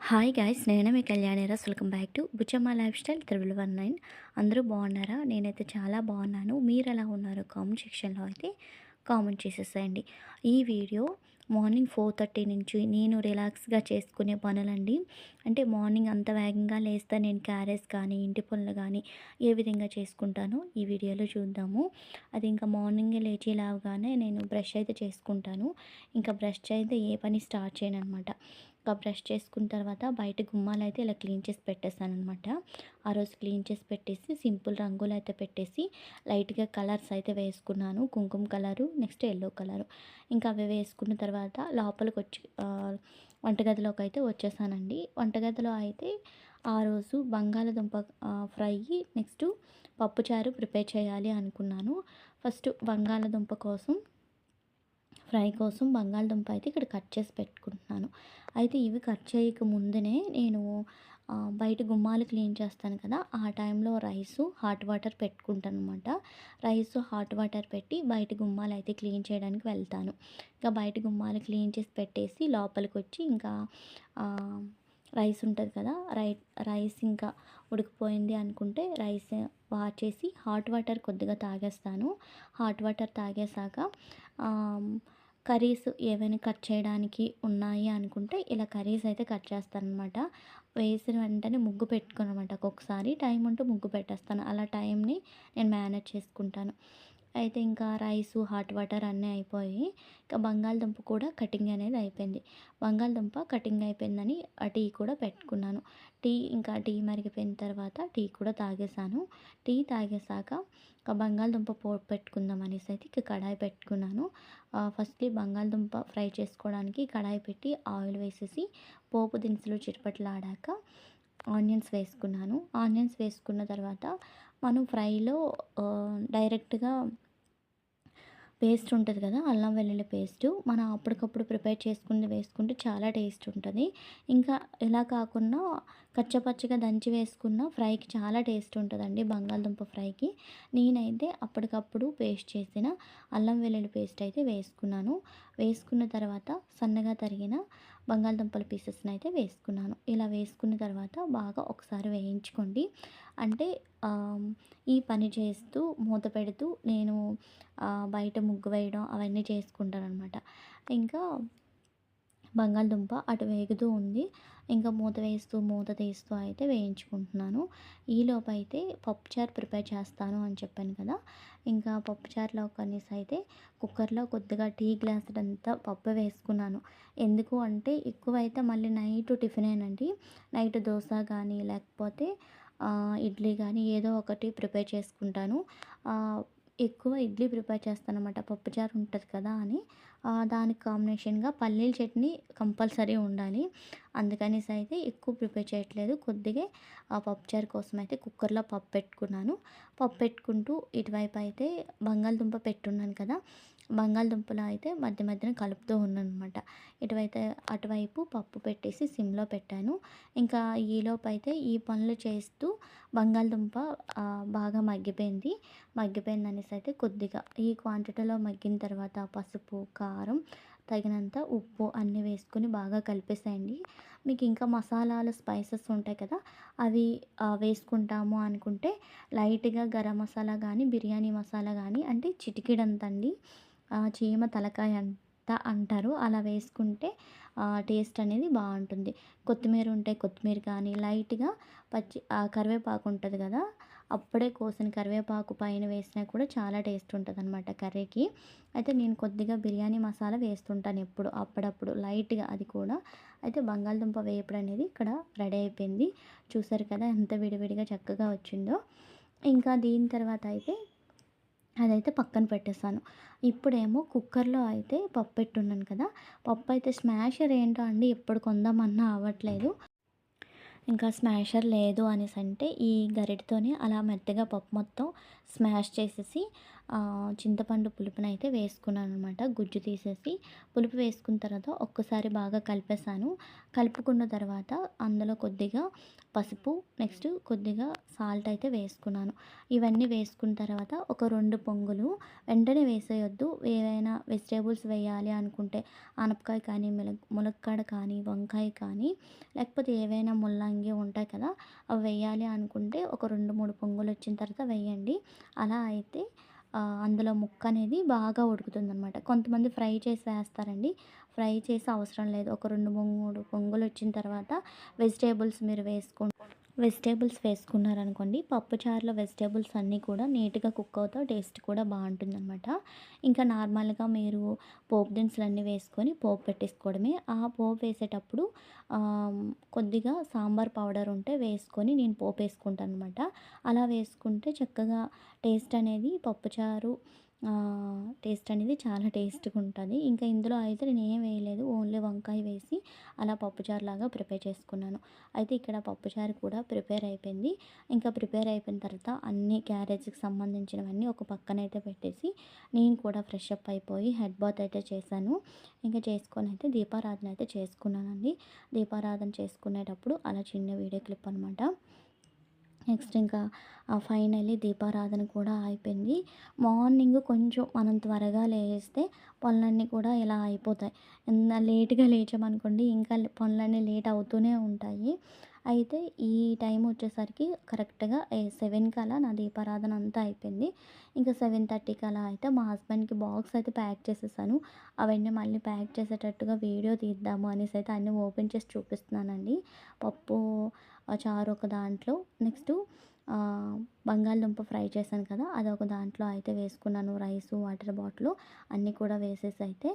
Hi guys నేను మీ కళ్యాణిరాస్ welcome back to Buchamma lifestyle triple one nine అందరూ బాగున్నారా? నేనైతే చాలా బాగున్నాను. మీరు ఎలా ఉన్నారో? కామెంట్ సెక్షన్లో అయితే కామెంట్ చేసేసేయండి. ఈ వీడియో మార్నింగ్ ఫోర్ థర్టీ నుంచి నేను రిలాక్స్గా చేసుకునే పనులండి. అంటే మార్నింగ్ అంత వేగంగా లేస్తే నేను క్యారెస్ కానీ ఇంటి పనులు కానీ ఏ విధంగా చేసుకుంటానో ఈ వీడియోలో చూద్దాము. అది ఇంకా మార్నింగ్ లేచి లేవగానే నేను బ్రష్ అయితే చేసుకుంటాను. ఇంకా బ్రష్ అయితే ఏ పని స్టార్ట్ చేయను అనమాట ఇంకా బ్రష్ చేసుకున్న తర్వాత బయట గుమ్మాలు అయితే ఇలా క్లీన్ చేసి పెట్టేస్తాను అనమాట ఆ రోజు క్లీన్ చేసి పెట్టేసి సింపుల్ రంగులు అయితే పెట్టేసి లైట్గా కలర్స్ అయితే వేసుకున్నాను. కుంకుమ కలరు నెక్స్ట్ ఎల్లో కలరు. ఇంకా అవి వేసుకున్న తర్వాత లోపలికి వచ్చి వంటగదిలోకి అయితే వచ్చేసానండి. వంటగదిలో అయితే ఆ రోజు బంగాళదుంప ఫ్రై నెక్స్ట్ పప్పుచారు ప్రిపేర్ చేయాలి అనుకున్నాను. ఫస్ట్ బంగాళదుంప కోసం ఫ్రై కోసం బంగాళదుంప అయితే ఇక్కడ కట్ చేసి పెట్టుకుంటున్నాను. అయితే ఇవి కట్ చేయక ముందునే నేను బయట గుమ్మాలు క్లీన్ చేస్తాను కదా ఆ టైంలో రైసు హాట్ వాటర్ పెట్టుకుంటాను అనమాట రైస్ హాట్ వాటర్ పెట్టి బయట గుమ్మాలు అయితే క్లీన్ చేయడానికి వెళ్తాను. ఇంకా బయట గుమ్మాలు క్లీన్ చేసి పెట్టేసి లోపలికి వచ్చి ఇంకా రైస్ ఉంటుంది కదా రై రైస్ ఇంకా ఉడికిపోయింది అనుకుంటే రైస్ వాచేసి హాట్ వాటర్ కొద్దిగా తాగేస్తాను. హాట్ వాటర్ తాగేసాక కర్రీస్ ఏవైనా కట్ చేయడానికి ఉన్నాయి అనుకుంటే ఇలా కర్రీస్ అయితే కట్ చేస్తాను అనమాట వేసిన వెంటనే ముగ్గు పెట్టుకోనమాట ఒక్కొక్కసారి టైం ఉంటే ముగ్గు పెట్టేస్తాను. అలా టైంని నేను మేనేజ్ చేసుకుంటాను. అయితే ఇంకా రైసు హాట్ వాటర్ అన్నీ అయిపోయి ఇంకా బంగాళదుంప కూడా కటింగ్ అనేది అయిపోయింది. బంగాళదుంప కటింగ్ అయిపోయిందని ఆ టీ కూడా పెట్టుకున్నాను. టీ ఇంకా టీ మరిగిపోయిన తర్వాత టీ కూడా తాగేసాను టీ తాగేసాక ఇంకా బంగాళదుంప పోపు పెట్టుకుందాం అనేసి అయితే ఇక కడాయి పెట్టుకున్నాను. ఫస్ట్లీ బంగాళదుంప ఫ్రై చేసుకోవడానికి కడాయి పెట్టి ఆయిల్ వేసేసి పోపు దినుసులు చిటపట్లాడాక ఆనియన్స్ వేసుకున్నాను. ఆనియన్స్ వేసుకున్న తర్వాత మనం ఫ్రైలో డైరెక్ట్గా పేస్ట్ ఉంటుంది కదా అల్లం వెల్లుల్లి పేస్ట్. మనం అప్పటికప్పుడు ప్రిపేర్ చేసుకుని వేసుకుంటే చాలా టేస్ట్ ఉంటుంది ఇంకా ఇలా కాకుండా కచ్చపచ్చగా దంచి వేసుకున్న ఫ్రైకి చాలా టేస్ట్ ఉంటుందండి బంగాళదుంప ఫ్రైకి. నేనైతే అప్పటికప్పుడు పేస్ట్ చేసిన అల్లం వెల్లుల్లి పేస్ట్ అయితే వేసుకున్నాను. వేసుకున్న తర్వాత సన్నగా తరిగిన బంగాళదుంపల పీసెస్ని అయితే వేసుకున్నాను. ఇలా వేసుకున్న తర్వాత బాగా ఒకసారి వేయించుకోండి. అంటే ఈ పని చేస్తూ మూత పెడుతూ నేను బయట ముగ్గు వేయడం అవన్నీ చేసుకుంటాను అనమాట ఇంకా బంగాళదుంప అటు వేగుతూ ఉంది. ఇంకా మూత వేస్తూ మూత తీస్తూ అయితే వేయించుకుంటున్నాను. ఈలోపు అయితే పప్పుచారు ప్రిపేర్ చేస్తాను అని చెప్పాను కదా. ఇంకా పప్పుచారులో కనీసం అయితే కుక్కర్లో కొద్దిగా టీ గ్లాస్ అంతా పప్పు వేసుకున్నాను. ఎందుకు అంటే ఎక్కువైతే మళ్ళీ నైట్ టిఫినేనండి. నైట్ దోశ కానీ లేకపోతే ఇడ్లీ కానీ ఏదో ఒకటి ప్రిపేర్ చేసుకుంటాను. ఎక్కువ ఇడ్లీ ప్రిపేర్ చేస్తాను అనమాట పప్పుచారు ఉంటుంది కదా అని. దానికి కాంబినేషన్గా పల్లీల చట్నీ కంపల్సరీ ఉండాలి. అందుకనేసి అయితే ఎక్కువ ప్రిపేర్ చేయట్లేదు. కొద్దిగా ఆ పప్పుచారు కోసం అయితే కుక్కర్లో పప్పు పెట్టుకున్నాను. పప్పు పెట్టుకుంటూ ఇటువైపు అయితే బంగాళదుంప పెట్టున్నాను కదా. బంగాళదుంపలు అయితే మధ్య మధ్యన కలుపుతూ ఉన్నానమాట ఇటువైతే అటువైపు పప్పు పెట్టేసి సిమ్లో పెట్టాను. ఇంకా ఈలోపు అయితే ఈ పనులు చేస్తూ బంగాళదుంప బాగా మగ్గిపోయింది. మగ్గిపోయింది అనేసి అయితే కొద్దిగా ఈ క్వాంటిటీలో మగ్గిన తర్వాత పసుపు కారం తగినంత ఉప్పు అన్నీ వేసుకొని బాగా కలిపేసేయండి. మీకు ఇంకా మసాలాలు స్పైసెస్ ఉంటాయి కదా అవి వేసుకుంటాము అనుకుంటే లైట్గా గరం మసాలా కానీ బిర్యానీ మసాలా కానీ అంటే చిటికిడంతండి. చీమ తలకాయ అంత అంటారు. అలా వేసుకుంటే టేస్ట్ అనేది బాగుంటుంది. కొత్తిమీర ఉంటే కొత్తిమీర కానీ లైట్గా పచ్చి కరివేపాకు ఉంటుంది కదా అప్పుడే కోసిన కరివేపాకు పైన వేసినా కూడా చాలా టేస్ట్ ఉంటుంది అనమాట కర్రీకి. అయితే నేను కొద్దిగా బిర్యానీ మసాలా వేస్తుంటాను ఎప్పుడు అప్పుడప్పుడు లైట్గా అది కూడా. అయితే బంగాళదుంప వేపుడు అనేది ఇక్కడ రెడీ అయిపోయింది. చూసారు కదా ఎంత విడివిడిగా చక్కగా వచ్చిందో. ఇంకా దీని తర్వాత అయితే అదైతే పక్కన పెట్టేస్తాను ఇప్పుడేమో కుక్కర్లో అయితే పప్పు పెట్టున్నాను కదా పప్పు అయితే స్మాషర్ ఏంటో అండి ఎప్పుడు కొందామన్నా అవ్వట్లేదు. ఇంకా స్మాషర్ లేదు అనేసి అంటే ఈ గరిటతోనే అలా మెత్తగా పప్పు మొత్తం స్మాష్ చేసేసి చింతపండు పులుపునైతే వేసుకున్నాను అనమాట గుజ్జు తీసేసి పులుపు వేసుకున్న తర్వాత ఒక్కసారి బాగా కలిపేసాను కలుపుకున్న తర్వాత అందులో కొద్దిగా పసుపు నెక్స్ట్ కొద్దిగా సాల్ట్ అయితే వేసుకున్నాను. ఇవన్నీ వేసుకున్న తర్వాత ఒక రెండు పొంగులు వెంటనే వేసేయొద్దు. ఏవైనా వెజిటేబుల్స్ వేయాలి అనుకుంటే ఆనపకాయ కానీ మిల ములక్కాడ కానీ వంకాయ కానీ లేకపోతే ఏవైనా ముల్లంగి ఉంటాయి కదా అవి వేయాలి అనుకుంటే ఒక రెండు మూడు పొంగులు వచ్చిన తర్వాత వేయండి. అలా అయితే అందులో ముక్క అనేది బాగా ఉడుకుతుంది అనమాట కొంతమంది ఫ్రై చేసి వేస్తారండి. ఫ్రై చేసి అవసరం లేదు. ఒక రెండు మూడు పొంగులు వచ్చిన తర్వాత వెజిటేబుల్స్ మీరు వేసుకుంటారు వెజిటేబుల్స్ వేసుకున్నారనుకోండి పప్పుచారులో వెజిటేబుల్స్ అన్నీ కూడా నీట్గా కుక్ అవుతాయి టేస్ట్ కూడా బాగుంటుందన్నమాట. ఇంకా నార్మల్గా మీరు పోపు దినుసులు అన్నీ వేసుకొని పోపు పెట్టేసుకోవడమే. ఆ పోపు వేసేటప్పుడు కొద్దిగా సాంబార్ పౌడర్ ఉంటే వేసుకొని నేను పోపు వేసుకుంటాను అనమాట అలా వేసుకుంటే చక్కగా టేస్ట్ అనేది పప్పుచారు టేస్ట్ అనేది చాలా టేస్ట్గా ఉంటుంది ఇంకా ఇందులో అయితే నేను ఏం వేయలేదు. ఓన్లీ వంకాయ వేసి అలా పప్పుచారు లాగా ప్రిపేర్ చేసుకున్నాను. అయితే ఇక్కడ పప్పుచారు కూడా ప్రిపేర్ అయిపోయింది. ఇంకా ప్రిపేర్ అయిపోయిన తర్వాత అన్ని క్యారేజ్కి సంబంధించినవన్నీ ఒక పక్కన అయితే పెట్టేసి నేను కూడా ఫ్రెష్ అప్ అయిపోయి హెడ్ బాత్ అయితే చేశాను. ఇంకా చేసుకొని అయితే దీపారాధన అయితే చేసుకున్నానండి. దీపారాధన చేసుకునేటప్పుడు అలా చిన్న వీడియో క్లిప్ అనమాట నెక్స్ట్ ఇంకా ఫైనల్లీ దీపారాధన కూడా అయిపోయింది. మార్నింగ్ కొంచెం మనం త్వరగా లేస్తే పనులన్నీ కూడా ఇలా అయిపోతాయి. లేట్గా లేచామనుకోండి ఇంకా పనులన్నీ లేట్ అవుతూనే ఉంటాయి. అయితే ఈ టైం వచ్చేసరికి కరెక్ట్గా సెవెన్ కల నా దీపారాధన అంతా అయిపోయింది. ఇంకా సెవెన్ థర్టీకి కలా అయితే మా హస్బెండ్కి బాక్స్ అయితే ప్యాక్ చేసేసాను. అవన్నీ మళ్ళీ ప్యాక్ చేసేటట్టుగా వీడియో తీద్దాము అనేసి అయితే అన్నీ ఓపెన్ చేసి చూపిస్తున్నానండి. పప్పు చారు ఒక దాంట్లో నెక్స్ట్ బంగాళదుంప ఫ్రై చేశాను కదా అది ఒక దాంట్లో అయితే వేసుకున్నాను. రైసు వాటర్ బాటిల్ అన్నీ కూడా వేసేసి అయితే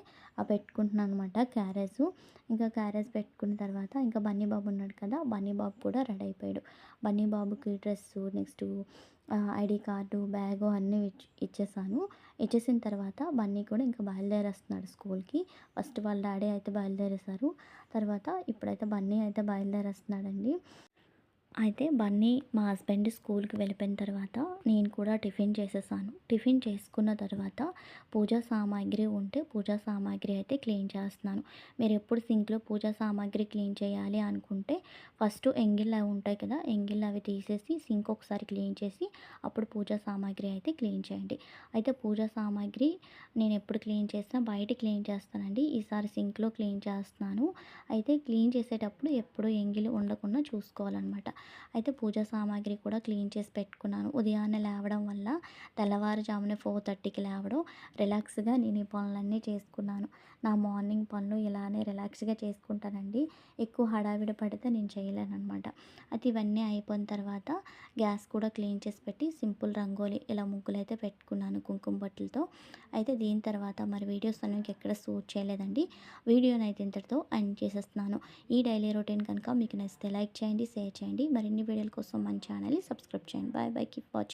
పెట్టుకుంటున్నాను అనమాట క్యారేజ్. ఇంకా క్యారేజ్ పెట్టుకున్న తర్వాత ఇంకా బన్నీ బాబు ఉన్నాడు కదా బన్నీ బాబు కూడా రెడీ అయిపోయాడు. బన్నీ బాబుకి dress next ID card bag అన్నీ ఇచ్చేసాను. ఇచ్చేసిన తర్వాత బన్నీ కూడా ఇంకా బయలుదేరేస్తున్నాడు స్కూల్కి. ఫస్ట్ వాళ్ళ డాడీ అయితే బయలుదేరేశారు. తర్వాత ఇప్పుడైతే బన్నీ అయితే బయలుదేరేస్తున్నాడండి. అయితే బన్నీ మా హస్బెండ్ స్కూల్కి వెళ్ళిపోయిన తర్వాత నేను కూడా టిఫిన్ చేసేసాను. టిఫిన్ చేసుకున్న తర్వాత పూజా సామాగ్రి ఉంటే పూజా సామాగ్రి అయితే క్లీన్ చేస్తున్నాను. మీరు ఎప్పుడు సింక్లో పూజా సామాగ్రి క్లీన్ చేయాలి అనుకుంటే ఫస్ట్ ఎంగిల్ అవి ఉంటాయి కదా ఎంగిల్ అవి తీసేసి సింక్ ఒకసారి క్లీన్ చేసి అప్పుడు పూజా సామాగ్రి అయితే క్లీన్ చేయండి. అయితే పూజా సామాగ్రి నేను ఎప్పుడు క్లీన్ చేసినా బయట క్లీన్ చేస్తానండి. ఈసారి సింక్లో క్లీన్ చేస్తున్నాను. అయితే క్లీన్ చేసేటప్పుడు ఎప్పుడు ఎంగిలి ఉండకుండా చూసుకోవాలన్నమాట. అయితే పూజా సామాగ్రి కూడా క్లీన్ చేసి పెట్టుకున్నాను. ఉదయాన్నే లేవడం వల్ల తెల్లవారుజామున ఫోర్ థర్టీకి లేవడం రిలాక్స్గా నేను ఈ పనులన్నీ చేసుకున్నాను. నా మార్నింగ్ పనులు ఇలానే రిలాక్స్గా చేసుకుంటానండి. ఎక్కువ హడావిడి పడితే నేను చేయలేను అనమాట అయితే ఇవన్నీ అయిపోయిన తర్వాత గ్యాస్ కూడా క్లీన్ చేసి పెట్టి సింపుల్ రంగోలీ ఇలా ముగ్గులు అయితే పెట్టుకున్నాను కుంకుమ బట్టలతో అయితే దీని తర్వాత మరి వీడియోస్ అనేవి ఎక్కడ షూట్ చేయలేదండి. వీడియోని అయితే ఇంతటితో ఎండ్ చేసేస్తున్నాను. ఈ డైలీ రొటీన్ కనుక మీకు నచ్చితే లైక్ చేయండి షేర్ చేయండి. మరిన్ని వీడియోల కోసం మన ఛానల్ని సబ్స్క్రైబ్ చేయండి. Bye bye keep watching